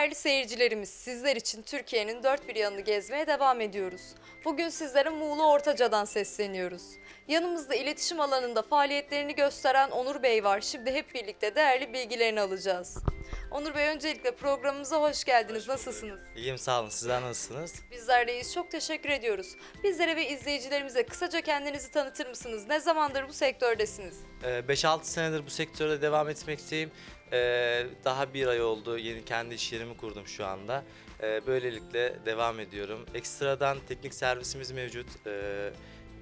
Değerli seyircilerimiz, sizler için Türkiye'nin dört bir yanını gezmeye devam ediyoruz. Bugün sizlere Muğla Ortaca'dan sesleniyoruz. Yanımızda iletişim alanında faaliyetlerini gösteren Onur Bey var. Şimdi hep birlikte değerli bilgilerini alacağız. Onur Bey öncelikle programımıza hoş geldiniz. Nasılsınız? İyiyim sağ olun. Sizler nasılsınız? Bizler deyiz. Çok teşekkür ediyoruz. Bizlere ve izleyicilerimize kısaca kendinizi tanıtır mısınız? Ne zamandır bu sektördesiniz? Ee, 5-6 senedir bu sektörde devam etmekteyim. Ee, Daha bir ay oldu. Yeni kendi iş yerimi kurdum şu anda. Ee, Böylelikle devam ediyorum. Ekstradan teknik servisimiz mevcut. Ee,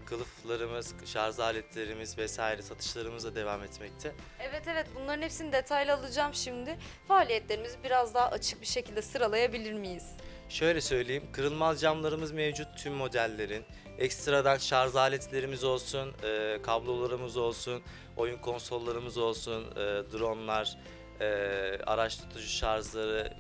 Kılıflarımız, şarj aletlerimiz vesaire satışlarımız da devam etmekte. Evet evet bunların hepsini detaylı alacağım şimdi. Faaliyetlerimizi biraz daha açık bir şekilde sıralayabilir miyiz? Şöyle söyleyeyim, kırılmaz camlarımız mevcut tüm modellerin. Ekstradan şarj aletlerimiz olsun, e, kablolarımız olsun, oyun konsollarımız olsun, e, dronlar, e, araç tutucu şarjları,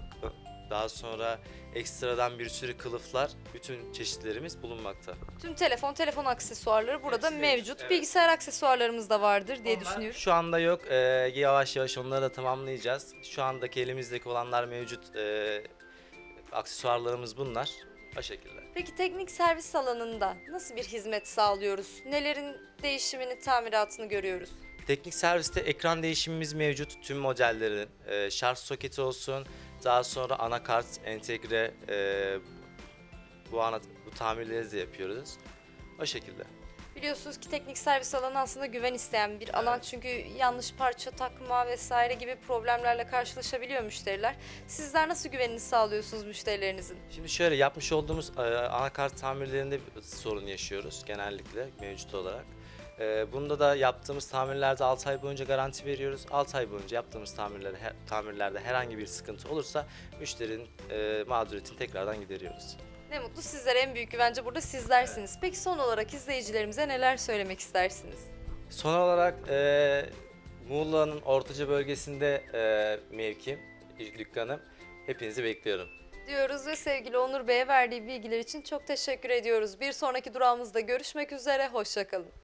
daha sonra ekstradan bir sürü kılıflar, bütün çeşitlerimiz bulunmakta. Tüm telefon, telefon aksesuarları burada Hepsi mevcut. evet. Bilgisayar aksesuarlarımız da vardır diye Onlar düşünüyorum. Şu anda yok, e, yavaş yavaş onları da tamamlayacağız. Şu andaki elimizdeki olanlar mevcut e, aksesuarlarımız bunlar. O şekilde. Peki teknik servis alanında nasıl bir hizmet sağlıyoruz? Nelerin değişimini, tamiratını görüyoruz? Teknik serviste ekran değişimimiz mevcut tüm modellerin. Ee, şarj soketi olsun, daha sonra anakart entegre e, bu ana, bu tamirleri de yapıyoruz. O şekilde. Biliyorsunuz ki teknik servis alanı aslında güven isteyen bir alan çünkü yanlış parça takma vesaire gibi problemlerle karşılaşabiliyor müşteriler. Sizler nasıl güvenini sağlıyorsunuz müşterilerinizin? Şimdi şöyle yapmış olduğumuz e, anakart tamirlerinde bir sorun yaşıyoruz genellikle mevcut olarak. E, bunda da yaptığımız tamirlerde 6 ay boyunca garanti veriyoruz. 6 ay boyunca yaptığımız tamirlerde, her- tamirlerde herhangi bir sıkıntı olursa müşterinin e, mağduriyetini tekrardan gideriyoruz. Ne mutlu sizlere en büyük güvence burada sizlersiniz. Peki son olarak izleyicilerimize neler söylemek istersiniz? Son olarak e, Muğla'nın Ortaca bölgesinde e, mevkim, dükkanım. Hepinizi bekliyorum. diyoruz ve sevgili Onur Bey'e verdiği bilgiler için çok teşekkür ediyoruz. Bir sonraki durağımızda görüşmek üzere, hoşçakalın.